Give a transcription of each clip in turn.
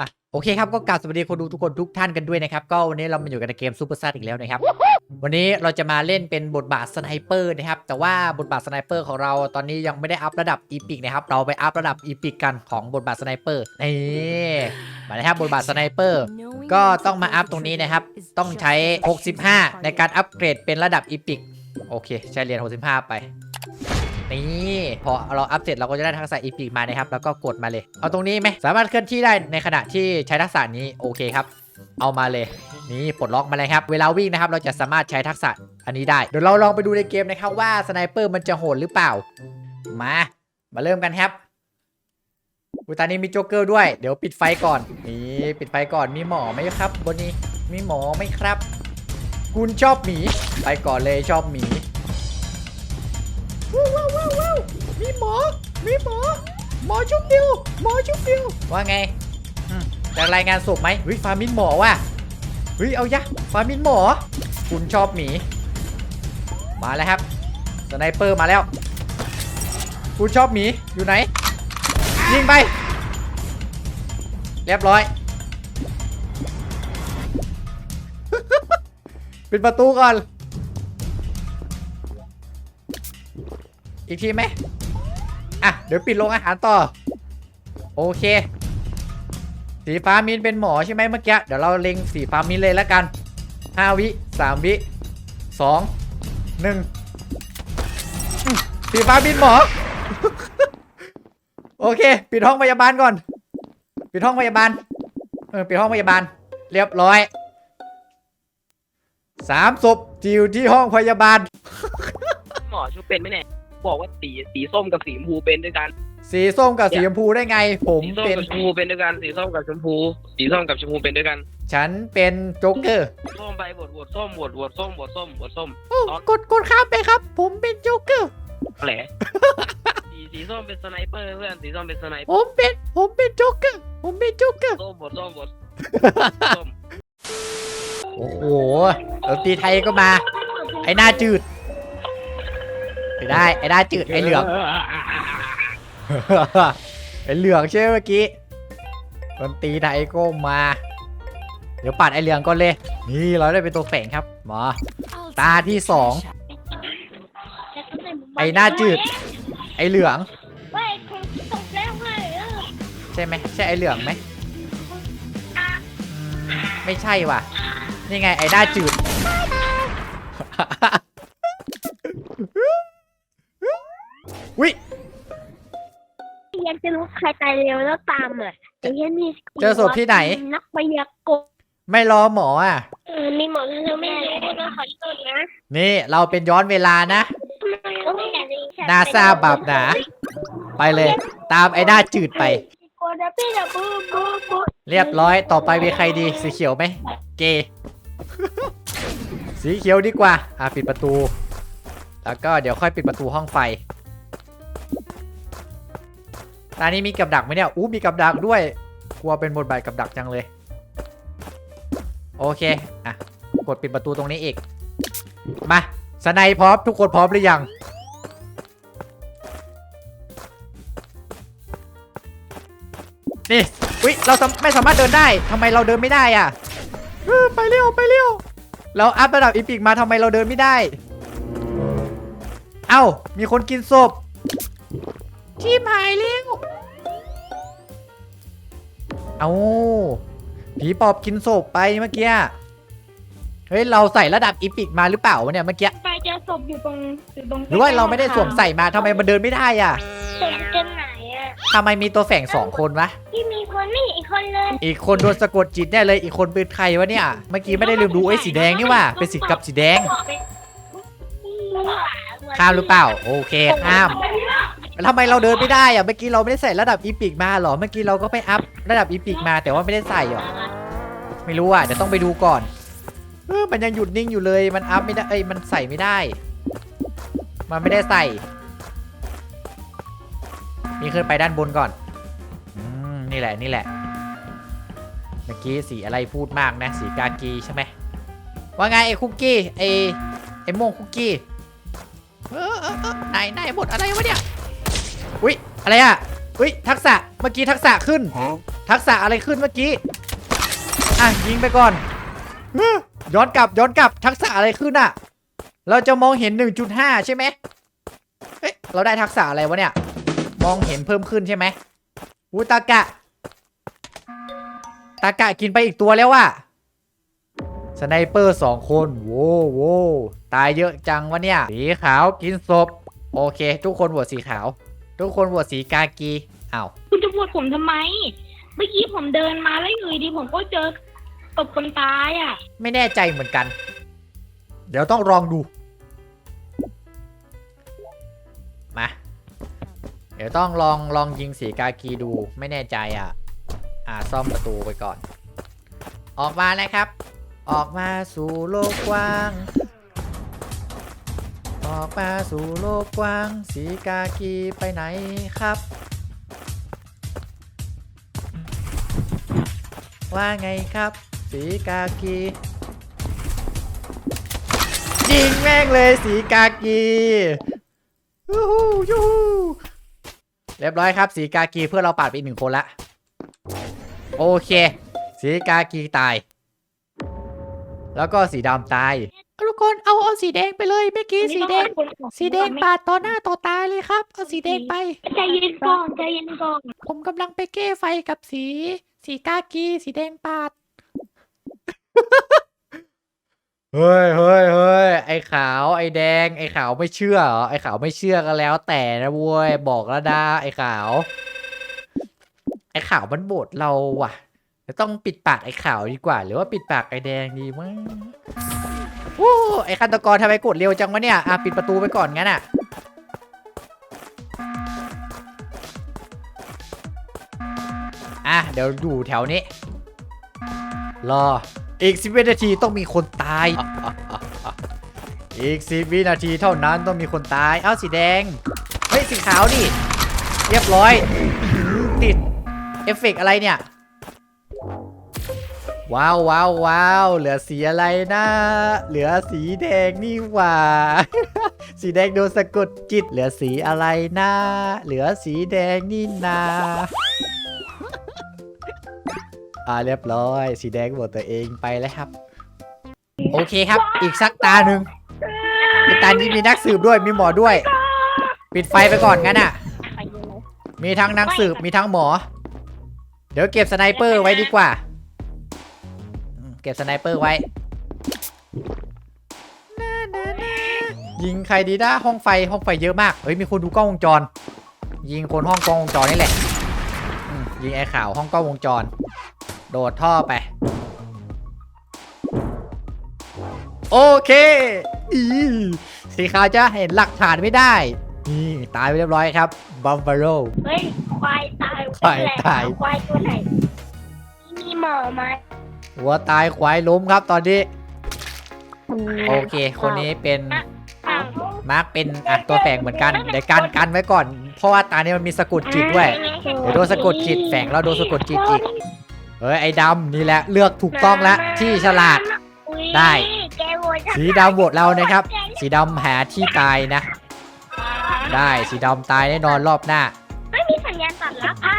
อะโอเคครับก็กราบสวัสดีคนดูทุกคนทุกท่านกันด้วยนะครับ ก็วันนี้เรามาอยู่กันในเกมซูเปอร์ซัอีกแล้วนะครับ วันนี้เราจะมาเล่นเป็นบทบาทสไนเปอร์นะครับ แต่ว่าบทบาทสไนเปอร์ของเราตอนนี้ยังไม่ได้อัพระดับอีพิกนะครับ เราไปอัพระดับอีพิกกันของบทบาทสไนเปอร์นี่มาเลยครับบทบาทสไนเปอร์ก็ต้องมาอัพตรงนี้นะครับ ต้องใช้ 65 ในการอัปเกรดเป็นระดับอีพิกโอเค ใช้เหรียญ65 ไป นี่พอเราอัพเสร็จเราก็จะได้ทักษะอีพิกมานะครับแล้วก็กดมาเลย เอาตรงนี้ไหมสามารถเคลื่อนที่ได้ในขณะที่ใช้ทักษะนี้โอเคครับ เอามาเลยนี่ปลดล็อกมาเลยครับ เวลาวิ่งนะครับเราจะสามารถใช้ทักษะอันนี้ได้เดี๋ยวเราลองไปดูในเกมนะครับว่าสไนเปอร์มันจะโหดหรือเปล่า มา มาเริ่มกันครับอุตอนนี้มีโจ๊กเกอร์ด้วย เดี๋ยวปิดไฟก่อน นี่ปิดไฟก่อน มีหมอไหมครับ บนนี้ มีหมอไหมครับ คุณชอบหมี ไปก่อนเลยชอบหมี มีหมอ มีหมอ หมอชุบเดียวหมอชุบเดียวว่าไงอืมจะรายงานศพไหมเฮ้ยฟามินหมอว่ะเฮ้ยเอายะฟามินหมอ คุณชอบหมี มาแล้วครับสไนเปอร์มาแล้ว คุณชอบหมีอยู่ไหน ยิงไป เรียบร้อย ปิดประตูก่อน อีกทีไหม อะ เดี๋ยวปิดโรงอาหารต่อ โอเค สีฟ้ามินเป็นหมอใช่ไหมเมื่อกี้ เดี๋ยวเราเล็งสีฟ้ามินเลยแล้วกัน5วิ3วิ2 1อืมสีฟ้ามินหมอ โอเค ปิดห้องพยาบาลก่อน ปิดห้องพยาบาล เออ ปิดห้องพยาบาล เรียบร้อยสามศพจิวที่ห้องพยาบาล หมอชุบเป็นไหมเนี่ย บอกว่าสีสีส้มกับสีชมพูเป็นด้วยกันสีส้มกับสีชมพูได้ไง ผมสีส้มเป็น กับชมพูเป็นด้วยกันสีส้มกับชมพูสีส้มกับชมพูเป็นด้วยกันฉันเป็นโจ๊กเกอร์ส้มไปบดบดส้มบดบดส้มบดส้มบดส้ม โอ้กดกดข้ามไปครับ ผมเป็นโจ๊กเกอร์แหละสีสีส้มเป็นสไนเปอร์เพื่อนสีส้มเป็นสไนเปผอร์มเป็นผมเป็นโจ๊กเกอร์ผมเป็นโจ๊กเกอร์ ส้มบดส้มบดส้มโอ้โหดนตรีไทยก็มา ไอ้หน้าจืด ไม่ได้ไอ้หน้จืดไอ้เหลือง ไอ้เหลืองใช่ไหมเมื่อกี้ดนตรีไทยก็มา เดี๋ยวปัดไอ้เหลืองก่อนเลย นี่เราได้เป็นตัวแฝงครับมาตาที่สองไอ้หน้าจืด ไอ้เหลืองใช่ไหมใช่ไอ้เหลืองไหมอืมไม่ใช่ว่ะนี่ไงไอ้หน้าจืด รู้ใครตายเร็วแล้วตามอะไอ้เหี้ยนี่เจอศพที่ไหน นักพยากรณ์ไม่รอหมออะ เออมีหมอแล้วไม่รู้นะขอโทษนะนี่เราเป็นย้อนเวลานะโอ้ยอย่าลืมนาซาบาปหนา ไปเลย ตามไอ้หน้าจืดไปโกดาปี้ดับบูบูบูเรียบร้อยต่อไปมีใครดีสีเขียวไหม เก สีเขียวดีกว่า อะปิดประตู แล้วก็เดี๋ยวค่อยปิดประตูห้องไฟ ตอนนี้มีกับดักไหมเนี่ยอู้มีกับดักด้วยกลัวเป็นบทบาทกับดักจังเลย โอเคอะกดปิดประตูตรงนี้อีก มาสไนพร้อมทุกคนพร้อมหรือยัง นี่อุ๊ยเราไม่สามารถเดินได้ทำไมเราเดินไม่ได้อะไปเร็วไปเร็วเราอัพระดับอีพิกมาทำไมเราเดินไม่ได้ เอ้ามีคนกินศพ ทีมหายเร็วเอาผีปอบกินศพไปเมื่อกี้ เฮ้ย เราใส่ระดับอีพิกมาหรือเปล่าวะเนี่ยเมื่อกี้ ไปเจอศพอยู่ตรงอยู่ตรงหรือว่าเราไม่ได้สวมใส่มาทำไมมันเดินไม่ได้อะศพอยู่ตรงไหนอะทำไมมีตัวแฝงสองคนวะ ที่มีคนไม่อีกคนเลยอีกคนโดนสะกดจิตแน่เลย อีกคนเป็นใครวะเนี่ย เมื่อกี้ไม่ได้ลืมดูไอ้สีแดงนี่ว่า เป็นสีกับสีแดง ข้ามหรือเปล่า โอเคข้าม แล้วทำไมเราเดินไม่ได้อะเมื่อกี้เราไม่ได้ใส่ระดับอีพิกมาหรอ เมื่อกี้เราก็ไปอัพระดับอีพิกมาแต่ว่าไม่ได้ใส่หรอ ไม่รู้อะเดี๋ยวต้องไปดูก่อนเออมันยังหยุดนิ่งอยู่เลย มันอัพไม่ได้ เอ้ย มันใส่ไม่ได้ มันไม่ได้ใส่ นี่ขึ้นไปด้านบนก่อน อืม นี่แหละ นี่แหละ เมื่อกี้สีอะไรพูดมากนะ สีกากีใช่ไหม ว่าไงไอ้คุกกี้ ไอ้ไอ้โมงคุกกี้ เออเออเออไหนไหนบทอะไรวะเนี่ย อุ๊ยอะไรอะเฮ้ยทักษะเมื่อกี้ทักษะขึ้น ทักษะอะไรขึ้นเมื่อกี้อะยิงไปก่อนฮึย้อนกลับย้อนกลับทักษะอะไรขึ้นอะ เราจะมองเห็น 1.5 ใช่ไหมเฮ้ยเราได้ทักษะอะไรวะเนี่ย มองเห็นเพิ่มขึ้นใช่ไหมอูตากะ ตากะกินไปอีกตัวแล้วว่ะสไนเปอร์สองคนโว้โว้ตายเยอะจังวะเนี่ย สีขาวกินศพ โอเค ทุกคนโหวตสีขาว ทุกคนโหวตสีกากีอ้าวคุณจะพูดผมทำไม เมื่อกี้ผมเดินมาแล้วอยู่ดีผมก็เจอตบคนตายอะ ไม่แน่ใจเหมือนกัน เดี๋ยวต้องลองดู มา เดี๋ยวต้องลองลองยิงสีกากีดูไม่แน่ใจอะ อ่าซ่อมประตูไปก่อน ออกมานะครับ ออกมาสู่โลกกว้าง ออกมาสู่โลกกว้าง สีกากีไปไหนครับ ว่าไงครับ สีกากียิงแม่งเลยสีกากียูฮูยูฮูเรียบร้อยครับสีกากีเพื่อเราปาดไปหนึ่งคนละ โอเค สีกากีตาย แล้วก็สีดำตาย คนเอาเอาสีแดงไปเลยเมื่อกี้สีแดง สีแดงปาดต่อหน้าต่อตาเลยครับ เอาสีแดงไป ใจเย็นก่อนใจเย็นก่อนผมกำลังไปแก้ไฟกับสี สีกากีสีแดงปาด เฮ้ยเฮ้ยเฮ้ยไอขาว ไอแดง ไอขาวไม่เชื่อเหรอ ไอขาวไม่เชื่อกันแล้วแต่นะเว้ย บอกแล้วนะไอขาว ไอขาวมันโบดเราว่ะ จะต้องปิดปากไอขาวดีกว่า หรือว่าปิดปากไอแดงดีมั้งโอ้ไอฆาตกรทำไมกดเร็วจังวะเนี่ยอะปิดประตูไปก่อนงั้นอะอะเดี๋ยวอยู่แถวนี้ รออีกสิบวินาทีต้องมีคนตาย อีกสิบวินาทีเท่านั้นต้องมีคนตาย เอ้าสีแดง เฮ้ยสีขาวนี่เรียบร้อยอื้อหือติด เอฟเฟกต์อะไรเนี่ย ว้าวว้าวว้าวเหลือสีอะไรนะ เหลือสีแดงนี่หว่า สีแดงโดนสะกดจิต เหลือสีอะไรนะ เหลือสีแดงนี่นาอ่าเรียบร้อย สีแดงบอกตัวเองไปแล้วครับ โอเคครับ อีกสักตาหนึ่งในตานี้มีนักสืบด้วยมีหมอด้วย ปิดไฟไปก่อนงั้นอะ มีทั้งนักสืบมีทั้งหมอ เดี๋ยวเก็บสไนเปอร์ไว้ดีกว่าอืมเก็บสไนเปอร์ไว้ยิงใครดีนะห้องไฟห้องไฟเยอะมากเฮ้ยมีคนดูกล้องวงจร ยิงคนห้องกล้องวงจรนี่แหละอืมยิงไอ้ข่าวห้องกล้องวงจร โดดท่อไป โอเคอีสีขาวจะเห็นหลักฐานไม่ได้นี่ตายไปเรียบร้อยครับบัมบาโรเฮ้ยควายตายควายตายควายตัวไหนมีหมอไหม หัวตายควายล้มครับตอนนี้ โอเค คนนี้เป็นมาร์กเป็นอะตัวแฝงเหมือนกันเดี๋ยวกันกันไว้ก่อน เพราะว่าตานี้มันมีสะกดจิตด้วยเดี๋ยวโดนสะกดจิตแฝงแล้วโดนสะกดจิตอีกเฮ้ยไอ้ดำนี่แหละเลือกถูกต้องแล้วที่ฉลาดได้ สีดำโหวตเรานะครับ สีดำหาที่ตายนะ ได้สีดำตายแน่นอนรอบหน้า ไม่มีสัญญาณตัดรับอ้า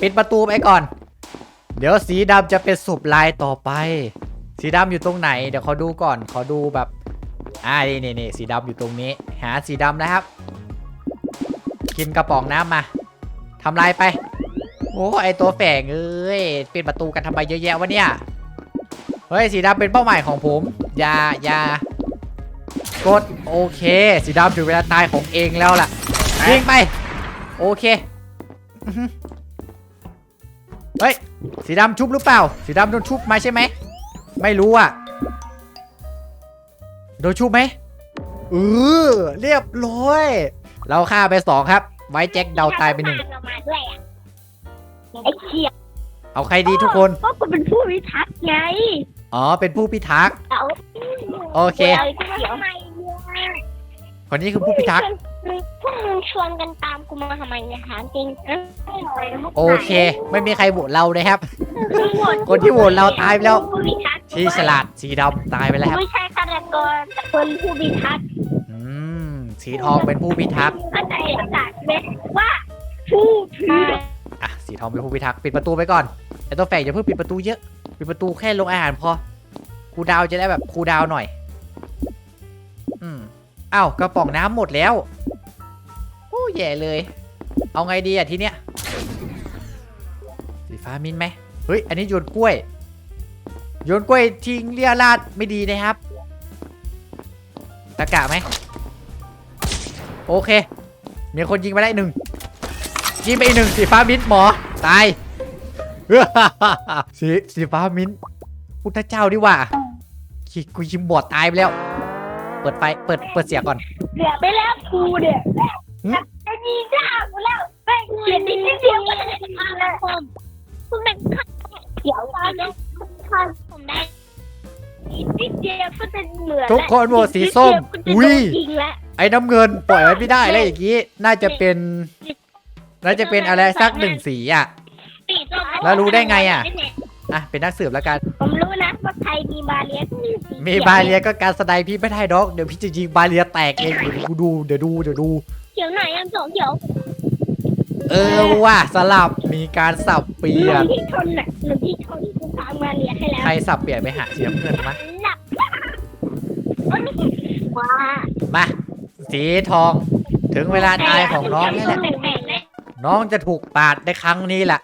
ปิดประตูไปก่อน เดี๋ยวสีดำจะเป็นศพลายต่อไป สีดำอยู่ตรงไหน เดี๋ยวเขาดูก่อนขอดูแบบ อ่านี่นี่นี่สีดำอยู่ตรงนี้ หาสีดำนะครับ กินกระป๋องน้ำมาทำลายไป โอ้ไอตัวแฝงเอ้ยปิดประตูกันทำไมเยอะแยะวะเนี่ย เฮ้ยสีดำเป็นเป้าหมายของผมอย่าอย่ากดโอเคสีดำถึงเวลาตายของเองแล้วล่ะยิงไป โอเคอื้อหือ เฮ้ย สีดำชุบหรือเปล่า สีดำโดนชุบมาใช่ไหม ไม่รู้อะ โดนชุบไหมเออเรียบร้อย เราฆ่าไปสองครับ ไว้แจ็คเดาตายไปหนึ่งออกมาด้วยอะไอ้เขียวเอาใครดีทุกคนเพราะกูเป็นผู้พิทักษ์ไงอ๋อ เป็นผู้พิทักษ์ เอาโอเคาไอ้เขียวทำไมเนี่ยคนนี้คือผู้พิทักษ์มึง พวกมึงชวนกันตามกูมาทำไมเนี่ยถามจริงเอ้ยโอเค ไม่มีใครโหวตเรานะครับมึงโหวตคนที่โหวตเราตายไปแล้ว ผู้พิทักษ์ที่ฉลาดสีดำตายไปแล้วครับไม่ใช่ฆาตกรแต่คนผู้พิทักษ์อืมสีทองเป็นผู้พิทักษ์เข้าใจอากาศไหมว่าผู้ถืออะสีทองเป็นผู้พิทักษ์ปิดประตูไปก่อนไอตัวแฝงอย่าเพิ่งปิดประตูเยอะปิดประตูแค่ลงอาหารพอครูดาวจะได้แบบครูดาวหน่อย อืมอ้าวกระป๋องน้ำหมดแล้วโอ้ แย่เลย เอาไงดีอะทีเนี้ยสีฟ้ามินไหมเฮ้ย อันนี้โยนกล้วย โยนกล้วยทิ้งเรียราดไม่ดีนะครับ ตะกะไหม โอเค มีคนยิงไปได้หนึ่ง ยิงไปอีกหนึ่งสีฟ้ามิ้นหมอ ตาย สีสีฟ้ามิ้นพุทธเจ้าดีกว่าขี้กูยิงบอดตายไปแล้ว เปิดไฟ เปิด เปิดเสียงก่อนเกือบไปแล้วครูเนี่ย จะยิงได้หมดแล้วไม่เขียนนิดเดียวก็จะมาแล้วผมคุณเป็นข้าเขียวนะข้าผมได้นิดเดียวก็จะเหมือนทุกคนโหวตสีส้ม อุ้ยไอ้น้ำเงินปล่อยไว้ไม่ได้แล้วอย่างงี้ น่าจะเป็น น่าจะเป็นอะไรสักหนึ่งสีอะ แล้วรู้ได้ไงอะอะเป็นนักสืบแล้วกัน ผมรู้นะว่าใครมีบาเลียมีบาเรียก็การสไนพี่ไม่ได้ดอก เดี๋ยวพี่จะยิงบาเรียแตกเองเดี๋ยวกูดู เดี๋ยวดู เดี๋ยวดู ขียวไหนยังสองเขียวเออว่ะสลับมีการสับเปลี่หยนึ่นงที่ชนน่ะหนึ่งที่ชนกูตามบาเลียให้แล้วใครสับเปลี่ยนไปหาสีน้ำเงินมะหนักว้ามา สีทอง ถึงเวลาตายของน้องนี่แหละ แบ่งๆเลยน้องจะถูกปาดในครั้งนี้แหละ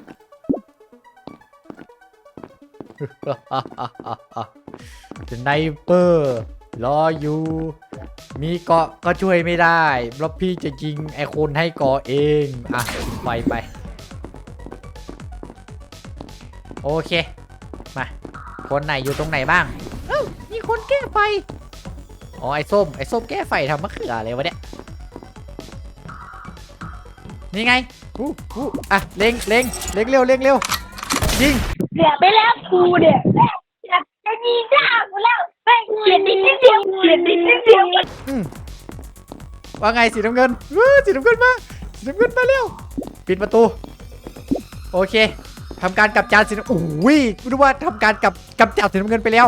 สไนเปอร์รออยู่ มีเกาะก็ช่วยไม่ได้เพราะพี่จะยิงไอคนให้เกาะเอง อะ ไปไป โอเค มา คนไหนอยู่ตรงไหนบ้าง เอ้ามีคนแก้ไฟ อ๋อ ไอส้ม ไอส้มแก้ไฟทำมะเขืออะไรวะเนี่ย นี่ไงอู้อู้อะ เล็งเล็งเล็งเร็วเล็งเร็ว ยิงเกือบไปแล้วครูเนี่ยจะยิงได้หมดแล้วแบ่งเขียนนิดเดียวเขียนนิดเดียวอืม ว่าไงสีน้ำเงินเว้ยสีน้ำเงินมาสีน้ำเงินมาเร็วปิดประตู โอเคทำการกลับจานสีน้ำโอ้ยไม่รู้ว่าทำการกลับกลับจับสีน้ำเงินไปแล้ว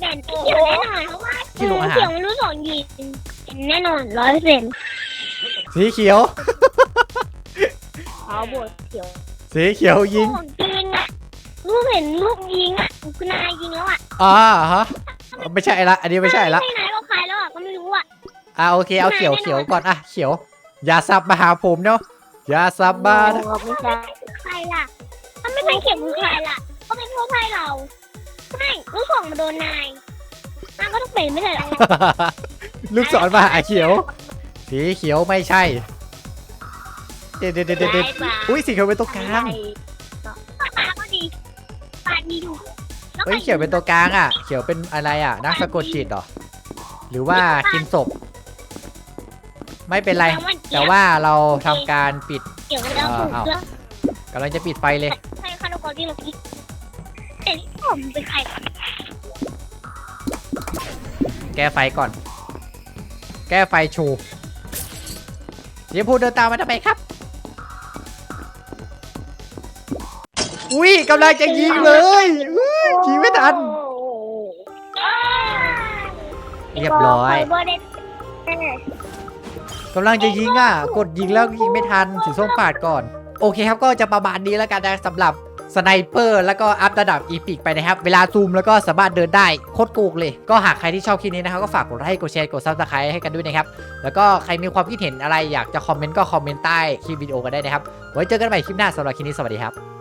แบ่งเขียวแน่นอนเพราะว่าที่โรงอาหารเขียวไม่รู้สองยิงแน่นอนร้อยเปอร์เซ็นต์สีเขียวเอาบทเขียวสีเขียวยิงของจริงอะลูกเห็นลูกยิงอะคุณนายยิงแล้วอะอ่าฮะไม่ใช่ละ อันนี้ไม่ใช่ละ อ่าโอเคเอาเขียวเขียวก่อนอะเขียว อย่าสับมาหาผมเนาะอย่าสับมานะไม่ใช่ใครล่ะถ้าไม่ใช่เขียวคือใครล่ะ ก็เป็นพวกไพ่เราไม่ลูกของมาโดนนายนายก็ต้องเป็นไม่ใช่เหรอลูกศรมาหาเขียว สีเขียวไม่ใช่ เด็ดเด็ดเด็ดเด็ดอุ้ยสีเขียวเป็นตัวกลางปากก็ดีปากดีดูแล้วเฮ้ยเขียวเป็นตัวกลางอะ เขียวเป็นอะไรอะ นักสะกดจิตเหรอ หรือว่ากินศพ ไม่เป็นไร แต่ว่าเราทำการปิดเกี่ยวกับเราถูกเรื่องกำลังจะปิดไฟเลยใครคาร์โกที่เราคิดแต่ที่ผมเป็นใครก่อนแก้ไฟก่อน แก้ไฟชูเดี๋ยวพูดเดินตามมาทำไมครับ อุ้ยกำลังจะยิงเลยอุ้ยยิงไม่ทัน เรียบร้อย เบอร์เด็ด กำลังจะยิงอะ กดยิงแล้วยิงไม่ทันสีส้มปาดก่อน โอเคครับก็จะประมาณนี้แล้วกันนะสำหรับสไนเปอร์แล้วก็อัพระดับอีพิกไปนะครับ เวลาซูมแล้วก็สามารถเดินได้โคตรโกเลย ก็หากใครที่ชอบคลิปนี้นะครับ ก็ฝากกดไลค์กดแชร์กดซับสไครต์ให้กันด้วยนะครับ แล้วก็ใครมีความคิดเห็นอะไรอยากจะคอมเมนต์ก็คอมเมนต์ใต้คลิปวิดีโอกันได้นะครับ ไว้เจอกันใหม่คลิปหน้าสำหรับคลิปนี้สวัสดีครับ